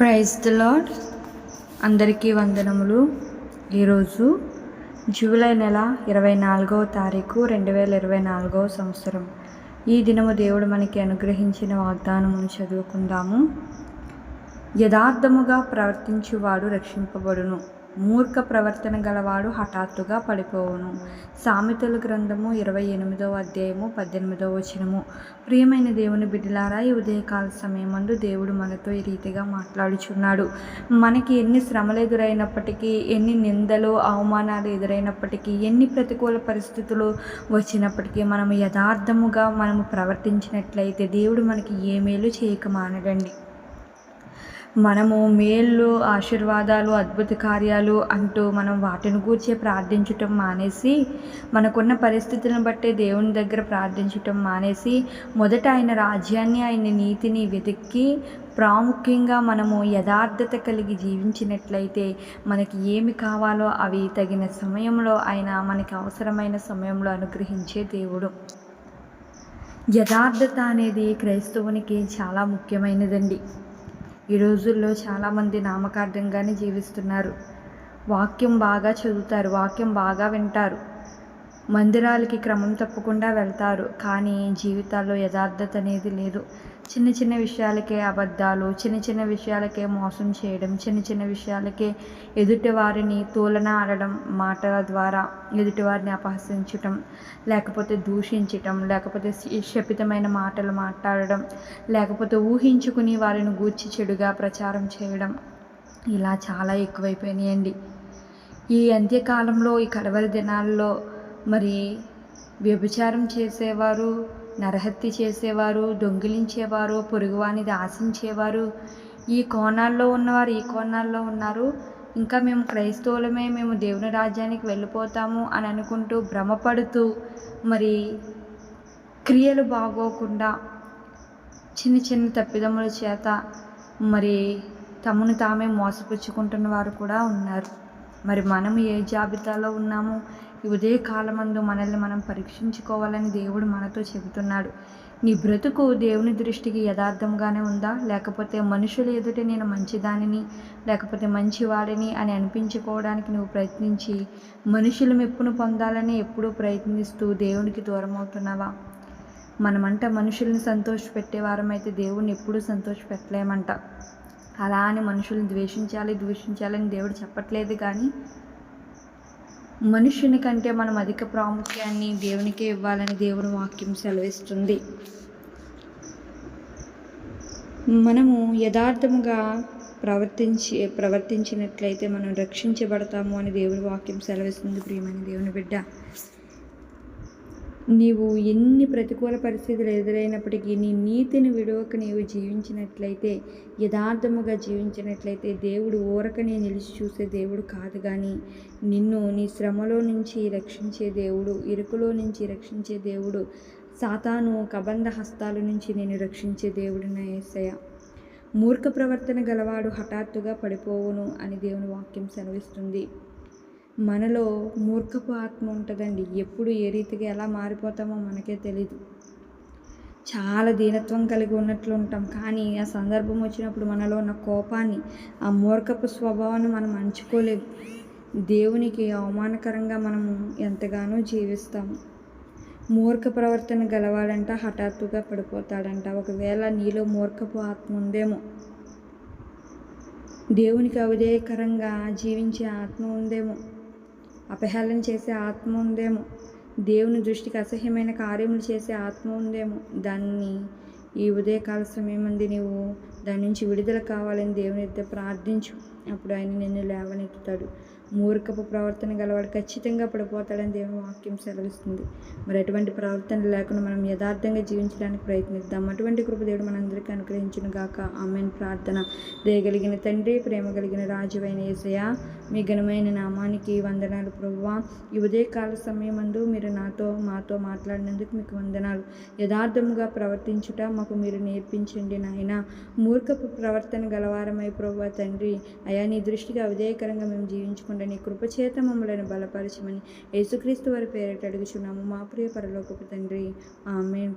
Praise the lord అందరికీ వందనములు. ఈరోజు జూలై నెల ఇరవై నాలుగవ తారీఖు రెండు వేల ఇరవై నాలుగవ సంవత్సరం. ఈ దినము దేవుడు మనకి అనుగ్రహించిన వాగ్దానమును చదువుకుందాము. యథార్థముగా ప్రవర్తించువాడు రక్షింపబడును. మూర్ఖ ప్రవర్తన గలవాడు హఠాత్తుగా పడిపోవును. సామెతల గ్రంథము ఇరవై ఎనిమిదవ అధ్యాయము పద్దెనిమిదవ వచనము. ప్రియమైన దేవుని బిడ్డలారా ఈ ఉదయకాల సమయమందు దేవుడు మనతో ఈ రీతిగా మాట్లాడుచున్నాడు. మనకి ఎన్ని శ్రమలు ఎదురైనప్పటికీ ఎన్ని నిందలు అవమానాలు ఎదురైనప్పటికీ ఎన్ని ప్రతికూల పరిస్థితులు వచ్చినప్పటికీ మనము యథార్థముగా మనము ప్రవర్తించినట్లయితే దేవుడు మనకి ఏ మేలు చేయక మానడండి. మనము మేళ్ళు ఆశీర్వాదాలు అద్భుత కార్యాలు అంటూ మనం వాటిని గూర్చే ప్రార్థించటం మానేసి మనకున్న పరిస్థితులను బట్టే దేవుని దగ్గర ప్రార్థించటం మానేసి మొదట ఆయన రాజ్యాన్ని ఆయన నీతిని వెతికి ప్రాముఖ్యంగా మనము యథార్థత కలిగి జీవించినట్లయితే మనకి ఏమి కావాలో అవి తగిన సమయంలో ఆయన మనకి అవసరమైన సమయంలో అనుగ్రహించే దేవుడు. యథార్థత అనేది క్రైస్తవునికి చాలా ముఖ్యమైనదండి. ఈ రోజుల్లో చాలామంది నామకార్థంగానే జీవిస్తున్నారు. వాక్యం బాగా చదువుతారు వాక్యం బాగా వింటారు. మందిరాలకి క్రమం తప్పకుండా వెళ్తారు కానీ జీవితాల్లో యథార్థత అనేది లేదు. చిన్న చిన్న విషయాలకే అబద్ధాలు చిన్న చిన్న విషయాలకే మోసం చేయడం చిన్న చిన్న విషయాలకే ఎదుటి వారిని తూలన ఆడడం మాటల ద్వారా ఎదుటి వారిని అపహసించటం లేకపోతే దూషించటం లేకపోతే శపితమైన మాటలు మాట్లాడడం లేకపోతే ఊహించుకుని వారిని గూర్చి చెడుగా ప్రచారం చేయడం ఇలా చాలా ఎక్కువైపోయినాయండి. ఈ అంత్యకాలంలో ఈ కడవరి దినాల్లో మరి వ్యభిచారం చేసేవారు నరహత్య చేసేవారు దొంగిలించేవారు పొరుగువానిది ఆశించేవారు ఈ కోణాల్లో ఉన్నవారు ఈ కోణాల్లో ఉన్నారు. ఇంకా మేము క్రైస్తవులమే మేము దేవుని రాజ్యానికి వెళ్ళిపోతాము అని అనుకుంటూ భ్రమపడుతూ మరి క్రియలు బాగోకుండా చిన్న చిన్న తప్పిదముల చేత మరి తమను తామే మోసపుచ్చుకుంటున్న వారు కూడా ఉన్నారు. మరి మనం ఏ జాబితాలో ఉన్నాము? ఈ ఉదయకాలమందు మనల్ని మనం పరీక్షించుకోవాలని దేవుడు మనతో చెబుతున్నాడు. నీ బ్రతుకు దేవుని దృష్టికి యథార్థంగానే ఉందా? లేకపోతే మనుషుల ఎదుట నేను మంచిదానిని లేకపోతే మంచివాడిని అని అనిపించుకోవడానికి నువ్వు ప్రయత్నించి మనుషుల మెప్పును పొందాలని ఎప్పుడూ ప్రయత్నిస్తూ దేవునికి దూరం అవుతున్నావా మనమంట మనుషుల్ని సంతోషపెట్టేవారమైతే దేవుణ్ణి ఎప్పుడూ సంతోషపెట్టలేమంట. అలా అని మనుషుల్ని ద్వేషించాలి ద్వేషించాలని దేవుడు చెప్పట్లేదు కానీ మనుషుని కంటే మనం అధిక ప్రాముఖ్యాన్ని దేవునికే ఇవ్వాలని దేవుని వాక్యం సెలవిస్తుంది. మనము యథార్థముగా ప్రవర్తించి ప్రవర్తించినట్లయితే మనం రక్షించబడతాము అని దేవుని వాక్యం సెలవిస్తుంది ప్రియమైన దేవుని బిడ్డ. నీవు ఎన్ని ప్రతికూల పరిస్థితులు ఎదురైనప్పటికీ నీ నీతిని విడవక నీవు జీవించినట్లయితే యథార్థముగా జీవించినట్లయితే దేవుడు ఊరకనే నిలిచి చూసే దేవుడు కాదు కానీ నిన్ను నీ శ్రమలో నుంచి రక్షించే దేవుడు ఇరుకులో నుంచి రక్షించే దేవుడు సాతాను కబంధ హస్తాల నుంచి నేను రక్షించే దేవుడు నా ఏసయ మూర్ఖ ప్రవర్తన గలవాడు హఠాత్తుగా పడిపోవును అని దేవుని వాక్యం సెలవిస్తుంది. మనలో మూర్ఖపు ఆత్మ ఉంటుందండి. ఎప్పుడు ఏ రీతిగా ఎలా మారిపోతామో మనకే తెలీదు. చాలా దీనత్వం కలిగి ఉన్నట్లు ఉంటాం. కానీ ఆ సందర్భం వచ్చినప్పుడు మనలో ఉన్న కోపాన్ని ఆ మూర్ఖపు స్వభావాన్ని మనం అంచుకోలేదు దేవునికి అవమానకరంగా మనము ఎంతగానో జీవిస్తాము. మూర్ఖ ప్రవర్తన గలవాడంట హఠాత్తుగా పడిపోతాడంట. ఒకవేళ నీలో మూర్ఖపు ఆత్మ ఉందేమో దేవునికి అవిధేయకరంగా జీవించే ఆత్మ ఉందేమో అపహేళన చేసే ఆత్మ ఉందేమో. దేవుని దృష్టికి అసహ్యమైన కార్యములు చేసే ఆత్మ ఉందేమో. దాన్ని ఈ ఉదయకాల సమయం అంది నీవు దాని నుంచి విడుదల కావాలని దేవుని అయితే ప్రార్థించు. అప్పుడు ఆయన నిన్ను లేవనెత్తుతాడు. మూర్ఖపు ప్రవర్తన గలవాడు ఖచ్చితంగా పడిపోతాడని దేవుని వాక్యం సెలవిస్తుంది. మరి అటువంటి ప్రవర్తన లేకుండా మనం యథార్థంగా జీవించడానికి ప్రయత్నిద్దాం. అటువంటి కృప దేవుడు మనందరికీ అనుగ్రహించును గాక. ఆమెన్. ప్రార్థన దేయగలిగిన తండ్రి ప్రేమ కలిగిన రాజువైన ఏసయ మీ ఘనమైన నామానికి వందనాలు ప్రభువా. ఈ ఉదయకాల సమయమందు మీరు నాతో మాతో మాట్లాడినందుకు మీకు వందనాలు. యథార్థముగా ప్రవర్తించుట మాకు మీరు నేర్పించండి నాయన. మూర్ఖపు ప్రవర్తన గలవారమై ప్రభు తండ్రి. అయా నీ దృష్టిగా అవిధేయకరంగా మేము జీవించుకుంటాం నీ కృపచేత మమ్మలను బలపరచమని యేసుక్రీస్తు వారి పేరిట అడుగుచున్నాము. మా ప్రియ పరలోకపు తండ్రి. ఆమె